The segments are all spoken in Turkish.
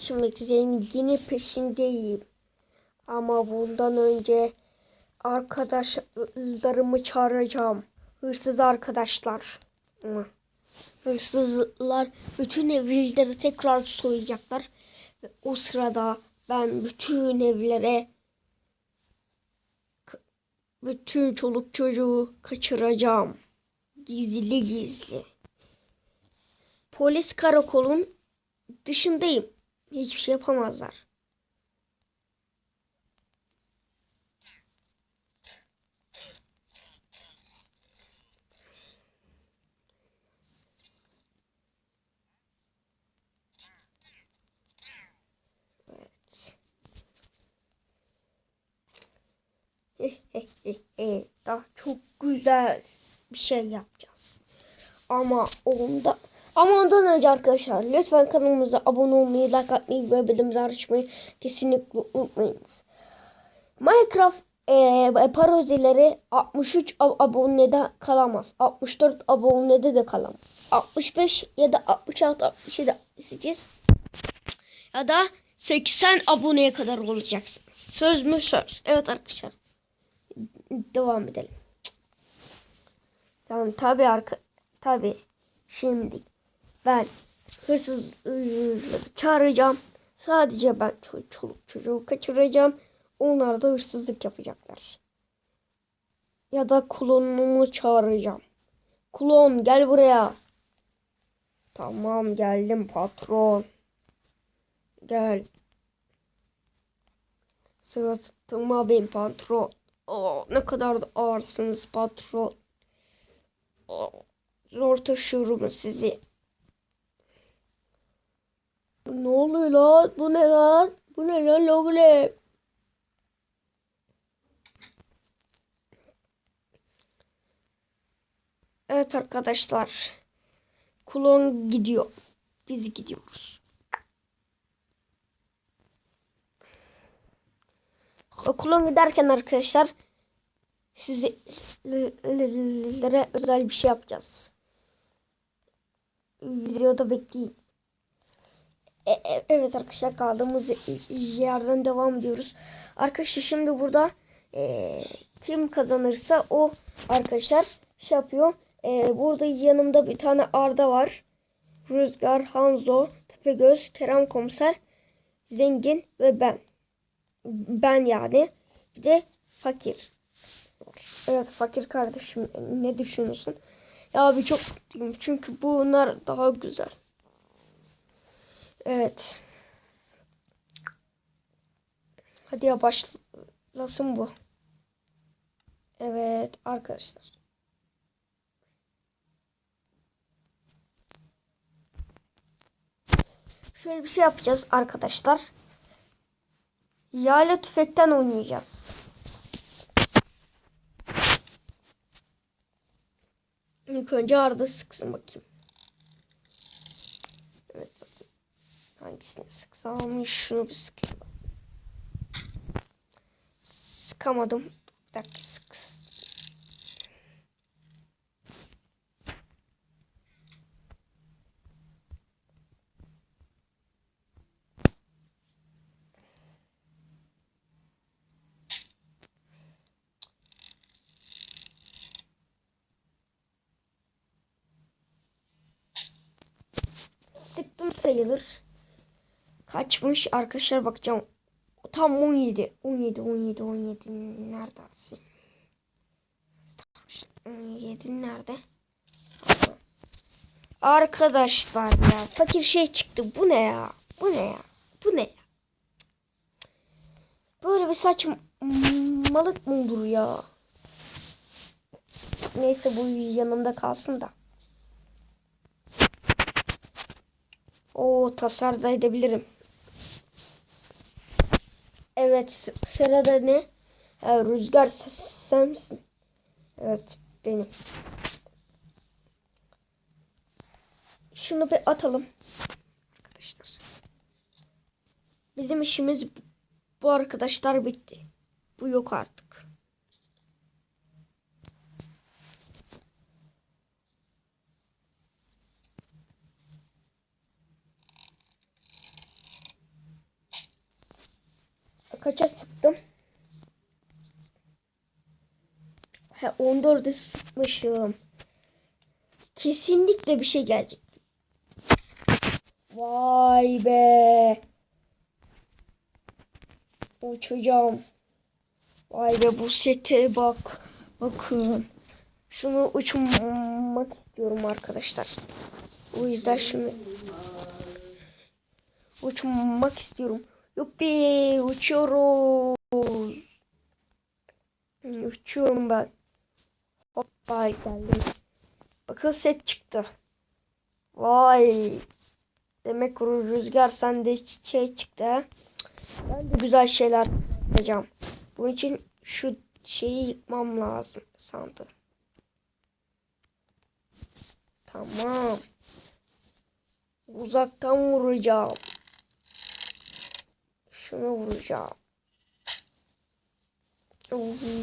şimdi zengini peşindeyim. Ama bundan önce arkadaşlarımı çağıracağım. Hırsız arkadaşlar. Hı. Hırsızlar bütün evlileri tekrar soyacaklar. Ve o sırada ben bütün evlere bütün çoluk çocuğu kaçıracağım. Gizli gizli. Polis karakolun dışındayım. Hiçbir şey yapamazlar. Evet. Daha çok güzel bir şey yapacağız. Ama onda ama ondan önce arkadaşlar lütfen kanalımıza abone olmayı, like atmayı ve bildirimleri açmayı kesinlikle unutmayınız. Minecraft e, parodileri 63 ab- abonede kalamaz. 64 abonede de kalamaz. 65 ya da 66, 67, 68 ya da 80 aboneye kadar olacaksınız. Söz mü söz. Evet arkadaşlar. Devam edelim. Tamam tabi arka tabi şimdi ben hırsızları çağıracağım. Sadece ben ço- çoluk çocuğu kaçıracağım. Onlar da hırsızlık yapacaklar. Ya da klonumu çağıracağım. Klon gel buraya. Tamam geldim patron. Gel. Sırtıma bin patron. Oo, ne kadar da ağırsınız patron. Oo, zor taşıyorum sizi. Ne oluyor lan? Bu ne lan? Bu ne lan oğlum? Evet arkadaşlar. Klon gidiyor. Biz gidiyoruz. Klon giderken arkadaşlar sizlere özel bir şey yapacağız. Videoda bekleyin. E, e, evet arkadaşlar kaldığımız yerden devam ediyoruz. Arkadaşlar şimdi burada e, kim kazanırsa o arkadaşlar şey yapıyor. E, burada yanımda bir tane Arda var. Rüzgar, Hanzo, Tepegöz, Kerem Komiser, Zengin ve ben. Ben yani. Bir de fakir. Evet fakir kardeşim ne düşünüyorsun? Ya abi çok çünkü bunlar daha güzel. Evet. Hadi ya başlasın bu. Evet arkadaşlar. Şöyle bir şey yapacağız arkadaşlar. Yayla tüfekten oynayacağız. İlk önce Arda sıksın bakayım. Evet bakayım. Hangisini sıksam şunu bir sıkayım. Sıkamadım. Bir dakika sık. Sayılır. Kaçmış arkadaşlar bakacağım. Tam 17. 17 17 17 neredesin? 17 nerede? Arkadaşlar ya fakir şey çıktı. Bu ne ya? Bu ne ya? Bu ne ya? Böyle bir saçmalık mı olur ya? Neyse bu yanımda kalsın da. O tasar da edebilirim. Evet sırada ne? Ha, rüzgar sen misin? Evet benim. Şunu bir atalım. Arkadaşlar. Bizim işimiz bu arkadaşlar bitti. Bu yok artık. Kaça sıktım? He 14'e sıkmışım. Kesinlikle bir şey gelecek. Vay be. Uçacağım. Vay be bu sete bak. Bakın. Şunu uçmak istiyorum arkadaşlar. O yüzden şunu uçmak istiyorum. Yuppi uçuyoruz. Uçuyorum ben. Hoppa geldim. Bakın set çıktı. Vay. Demek rüzgar sende şey çıktı. Ben de güzel şeyler yapacağım. Bunun için şu şeyi yıkmam lazım sandı. Tamam. Uzaktan vuracağım. Şunu vuracağım.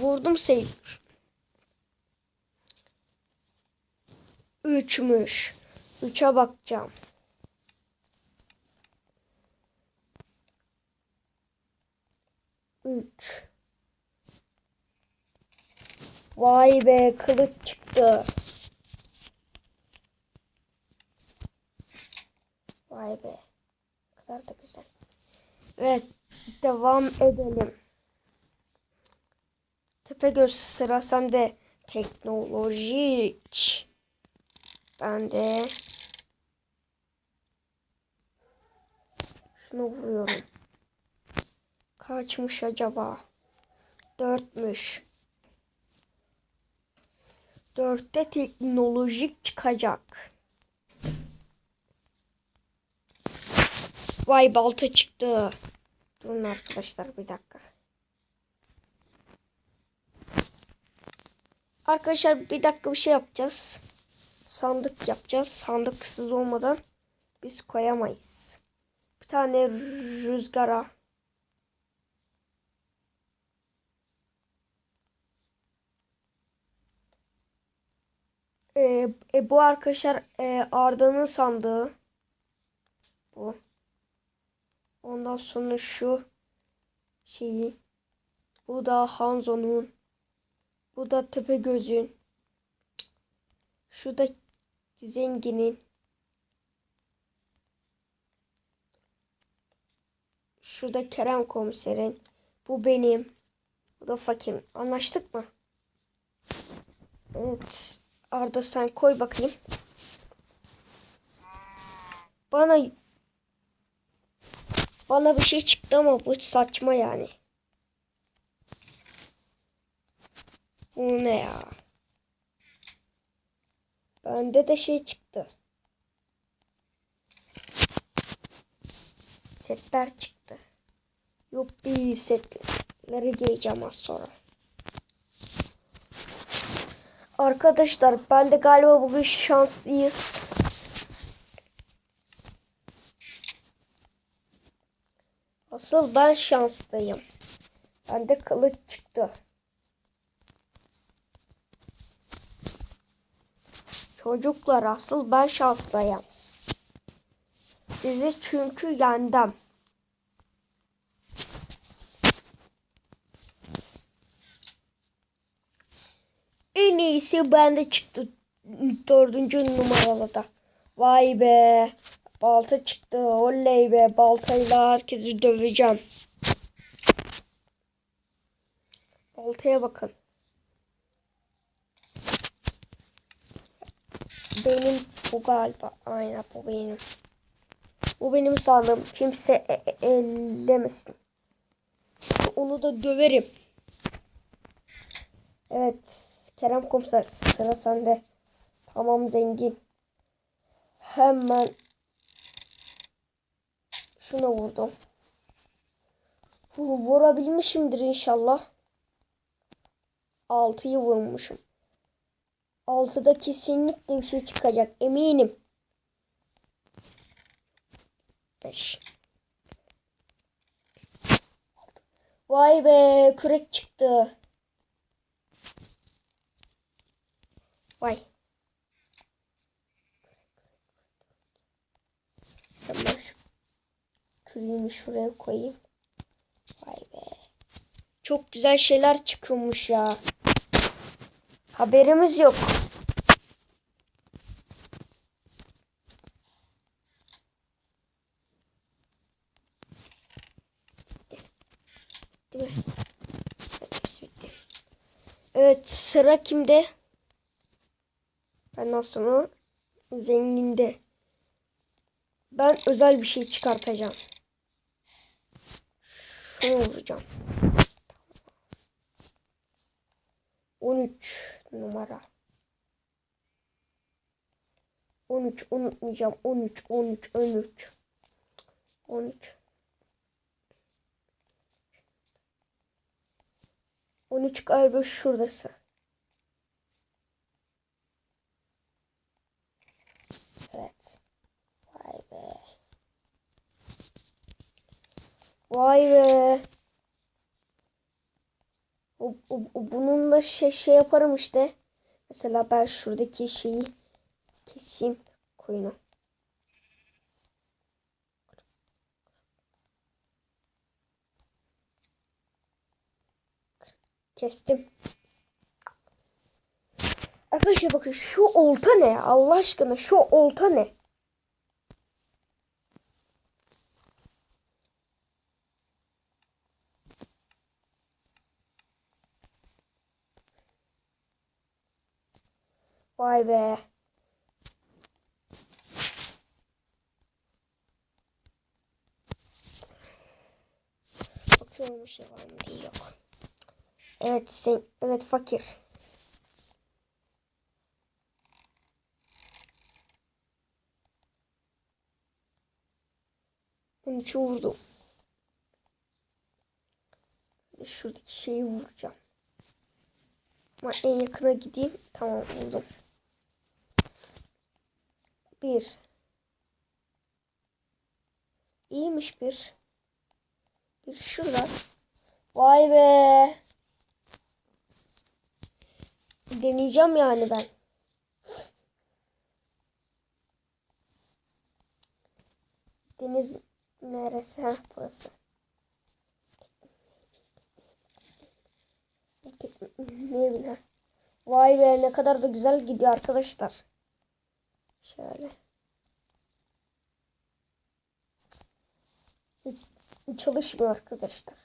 Vurdum sayılır. Üçmüş. Üçe bakacağım. Üç. Vay be kılıç çıktı. Vay be. Ne kadar da güzel. Evet. Devam edelim. Tepegöz sıra sende. Teknoloji. Ben de şunu vuruyorum. Kaçmış acaba? Dörtmüş. Dörtte teknolojik çıkacak. Vay balta çıktı. Durun arkadaşlar bir dakika. Arkadaşlar bir dakika bir şey yapacağız. Sandık yapacağız. Sandıksız olmadan biz koyamayız. Bir tane rüzgara. Ee, e, bu arkadaşlar e, Arda'nın sandığı. Bu. Ondan sonra şu şeyi. Bu da Hanzo'nun. Bu da Tepegöz'ün. Şu da zenginin. Şu da Kerem komiserin. Bu benim. Bu da fakirin. Anlaştık mı? Evet. Arda sen koy bakayım. Bana bana bir şey çıktı ama bu saçma yani. Bu ne ya? Bende de şey çıktı. Setler çıktı. Yuppi setleri giyeceğim az sonra. Arkadaşlar ben de galiba bugün şanslıyız. Asıl ben şanslıyım. Bende kılıç çıktı. Çocuklar asıl ben şanslıyım. Sizi çünkü yendim. En iyisi bende çıktı. Dördüncü numaralı da. Vay be. Balta çıktı. Oley be. Baltayla herkesi döveceğim. Baltaya bakın. Benim bu galiba. Aynen bu benim. Bu benim sandığım. Kimse e e ellemesin. Onu da döverim. Evet. Kerem komiser sıra sende. Tamam zengin. Hemen şuna vurdum. Vurabilmişimdir inşallah. 6'yı vurmuşum. 6'da kesinlikle bir şey çıkacak eminim. 5 Vay be kürek çıktı. Vay. Küreğimi şuraya koyayım. Vay be. Çok güzel şeyler çıkıyormuş ya. Haberimiz yok. Bitti mi? Evet, hepsi bitti. Evet sıra kimde? Benden sonra zenginde. Ben özel bir şey çıkartacağım. Şunu vuracağım. 13 numara. 13 unutmayacağım. 13 13 13. 13. 13 galiba şuradası. Evet. Vay be. Vay be. O, o, o- bununla şey, şey yaparım işte. Mesela ben şuradaki şeyi keseyim koyunu. Kestim. Arkadaşlar bakın şu olta ne? Allah aşkına şu olta ne? Vay be. Bakıyorum bir şey var mı diye yok. Evet sen, evet fakir. İçin vurdum. Şuradaki şeyi vuracağım. Ama en yakına gideyim. Tamam vurdum. Bir. İyiymiş bir. Bir şurada. Vay be. Deneyeceğim yani ben. Deniz neresi? Ha burası. Ne bileyim. Vay be ne kadar da güzel gidiyor arkadaşlar. Şöyle. Çalışmıyor arkadaşlar.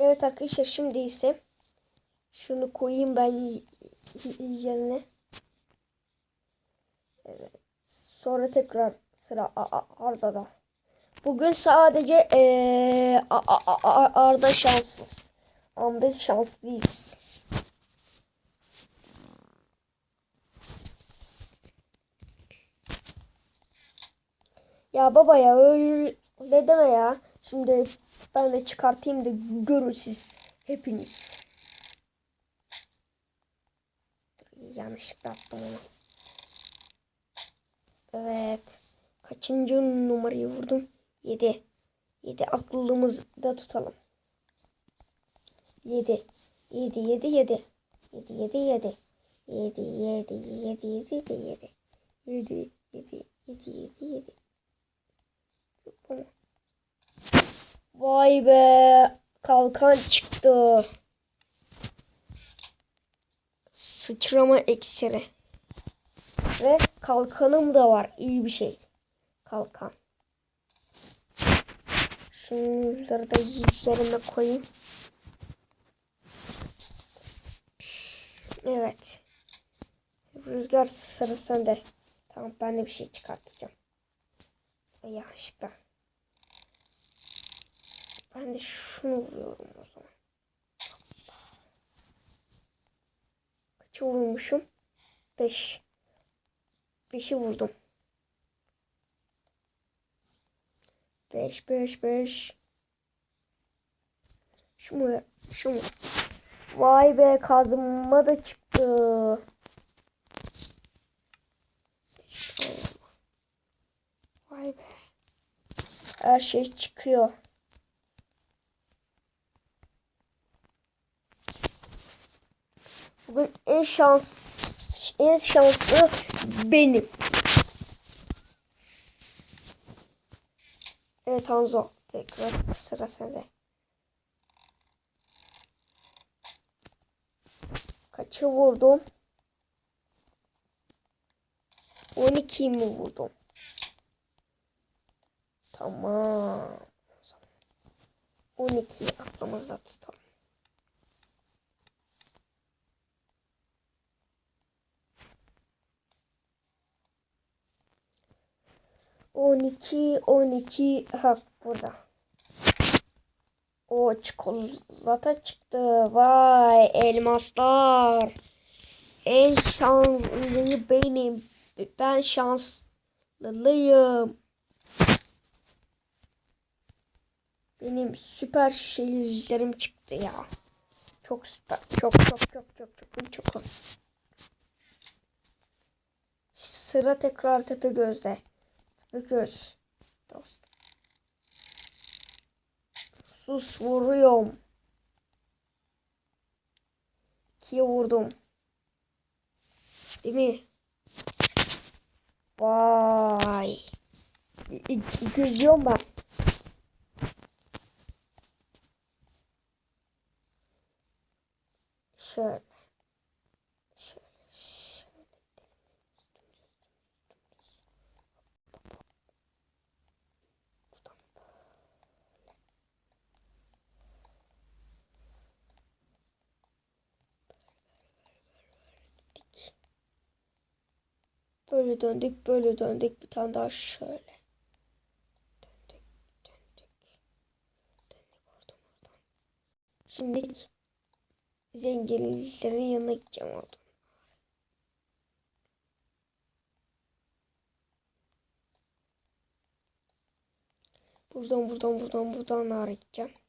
Evet arkadaşlar şimdi ise şunu koyayım ben yerine. Evet. Sonra tekrar sıra Arda'da. Bugün sadece A- Arda şanssız. Biz şanslıyız. Ya baba ya öyle deme ya. Şimdi ben de çıkartayım da görün siz hepiniz. Yanlışlıkla attım onu. Evet. Kaçıncı numarayı vurdum? 7. 7 aklımızda tutalım. 7. 7 7 7. 7 7 7. 7 7 7 7 7 7. 7 7 7 7 7. Zıplama. Vay be. Kalkan çıktı. Sıçrama eksiri. Ve kalkanım da var. İyi bir şey. Kalkan. Şunları da yerine koyayım. Evet. Rüzgar sıra sende. Tamam ben de bir şey çıkartacağım. Yanlışlıkla. Ben de şunu vuruyorum o zaman. Kaçı vurmuşum? 5. 5'i vurdum. 5 5 5. Şu mu? Şu mu? Vay be kazma da çıktı. Vay be. Her şey çıkıyor. Bugün en şans en şanslı benim. Evet Hanzo. Tekrar sıra sende. Kaça vurdum? 12 mi vurdum? Tamam. 12 aklımızda tutalım. On iki, on iki, ha burada. O çikolata çıktı. Vay elmaslar. En şanslıyı benim. Ben şanslıyım. Benim süper şeylerim çıktı ya. Çok süper. Çok çok çok çok çok çok. çok. Sıra tekrar tepe gözde. Göz. Dost. Sus vuruyorum. İkiye vurdum. Değil mi? Vay. İ- İ- Böyle döndük, böyle döndük. Bir tane daha şöyle. Döndük, döndük. Döndük oradan oradan. Şimdi zenginlerin yanına gideceğim oradan. Buradan buradan buradan buradan nara gideceğim.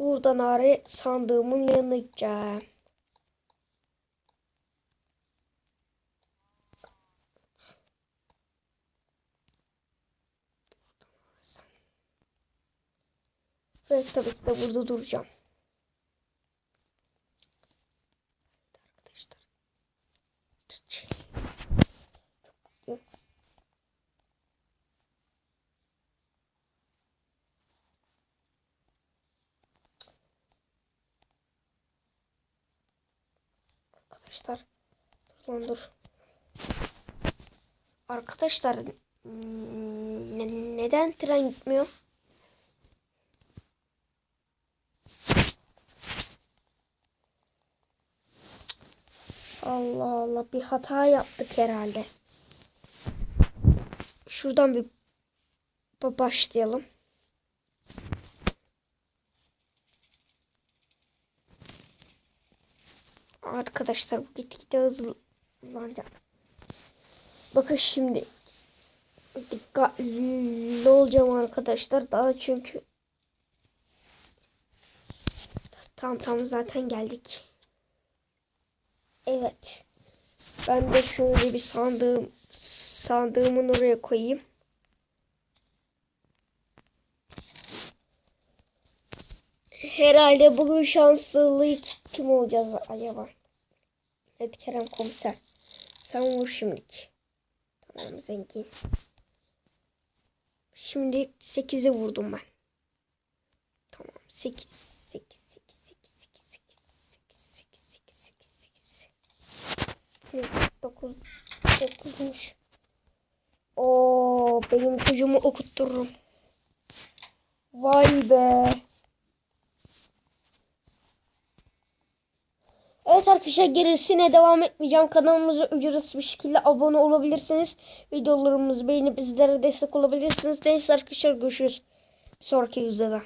Buradan nara sandığımın yanına gideceğim. Ve tabii ki de burada duracağım. Arkadaşlar. Arkadaşlar. Dur lan dur. Arkadaşlar. ne- neden tren gitmiyor? Allah Allah bir hata yaptık herhalde. Şuradan bir ba- başlayalım. Arkadaşlar bu gitgide hızlanacak. Bakın şimdi dikkatli olacağım arkadaşlar daha çünkü tam tam zaten geldik. Evet. Ben de şöyle bir sandığım sandığımın oraya koyayım. Herhalde bugün şanslı kim olacağız acaba? Evet Kerem komiser. Sen vur şimdilik. Tamam zengin. Şimdi 8'e vurdum ben. Tamam 8 8 8 8 8 8 8 8 8 8 9 9'muş. Oo benim çocuğumu okuttururum. Vay be. Evet arkadaşlar gerisine devam etmeyeceğim. Kanalımıza ücretsiz bir şekilde abone olabilirsiniz. Videolarımızı beğenip bizlere destek olabilirsiniz. Neyse arkadaşlar görüşürüz. Sonraki videoda.